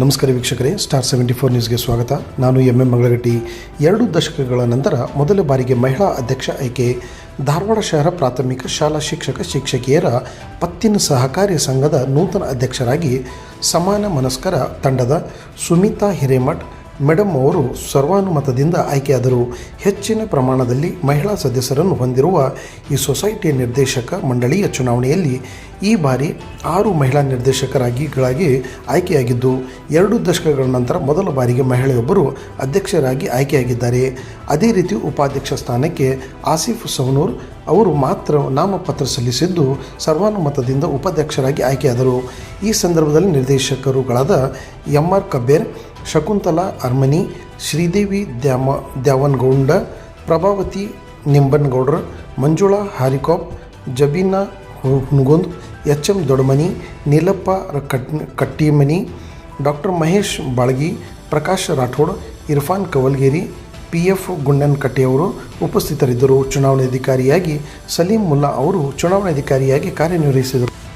ನಮಸ್ಕಾರ ವೀಕ್ಷಕರೇ star seventy four ನ್ಯೂಸ್ಗೆ ಸ್ವಾಗತ. ನಾನು ಎಂ ಎಂ ಮಂಗಳಗಟ್ಟಿ. ಎರಡು ದಶಕಗಳ ನಂತರ ಮೊದಲ ಬಾರಿಗೆ ಮಹಿಳಾ ಅಧ್ಯಕ್ಷ ಆಯ್ಕೆ ಧಾರವಾಡ ಶಹರ ಪ್ರಾಥಮಿಕ ಶಾಲಾ ಶಿಕ್ಷಕ ಶಿಕ್ಷಕಿಯರ ಪತ್ತಿನ ಸಹಕಾರಿ ಸಂಘದ ನೂತನ ಅಧ್ಯಕ್ಷರಾಗಿ ಸಮಾನ ಮನಸ್ಕರ ತಂಡದ ಸುಮಿತಾ ಹಿರೇಮಠ್ ಮೇಡಮ್ ಅವರು ಸರ್ವಾನುಮತದಿಂದ ಆಯ್ಕೆಯಾದರು ಹೆಚ್ಚಿನ ಪ್ರಮಾಣದಲ್ಲಿ ಮಹಿಳಾ ಸದಸ್ಯರನ್ನು ಹೊಂದಿರುವ ಈ ಸೊಸೈಟಿಯ ನಿರ್ದೇಶಕ ಮಂಡಳಿಯ ಚುನಾವಣೆಯಲ್ಲಿ ಈ ಬಾರಿ ಆರು ಮಹಿಳಾ ನಿರ್ದೇಶಕರಾಗಿಗಳಾಗಿ ಆಯ್ಕೆಯಾಗಿದ್ದು, ಎರಡು ದಶಕಗಳ ನಂತರ ಮೊದಲ ಬಾರಿಗೆ ಮಹಿಳೆಯೊಬ್ಬರು ಅಧ್ಯಕ್ಷರಾಗಿ ಆಯ್ಕೆಯಾಗಿದ್ದಾರೆ. ಅದೇ ರೀತಿ ಉಪಾಧ್ಯಕ್ಷ ಸ್ಥಾನಕ್ಕೆ ಆಸಿಫ್ ಸವನೂರ್ ಅವರು ಮಾತ್ರ ನಾಮಪತ್ರ ಸಲ್ಲಿಸಿದ್ದು, ಸರ್ವಾನುಮತದಿಂದ ಉಪಾಧ್ಯಕ್ಷರಾಗಿ ಆಯ್ಕೆಯಾದರು. ಈ ಸಂದರ್ಭದಲ್ಲಿ ನಿರ್ದೇಶಕರುಗಳಾದ ಎಂ ಆರ್ ಕಬೇರ್ ಶಕುಂತಲಾ, ಅರ್ಮನಿ, ಶ್ರೀದೇವಿ ದ್ಯಾಮ, ದ್ಯಾವನ್ಗೌಂಡ, ಪ್ರಭಾವತಿ ನಿಂಬನ್ಗೌಡ್ರ, ಮಂಜುಳಾ ಹಾರಿಕಾಪ್, ಜಬೀನಾ ಹು- Hunagund H M Dodamani Neelappa cut Kattimani, doctor Mahesh Balgi, Prakash Rathod, Irfan Kavalgeri P F ಗುಂಡನಕಟ್ಟೆಯವರು ಉಪಸ್ಥಿತರಿದ್ದರು. ಚುನಾವಣಾಧಿಕಾರಿಯಾಗಿ ಸಲೀಂ ಮುಲ್ಲಾ ಅವರು ಚುನಾವಣಾಧಿಕಾರಿಯಾಗಿ ಕಾರ್ಯನಿರ್ವಹಿಸಿದರು.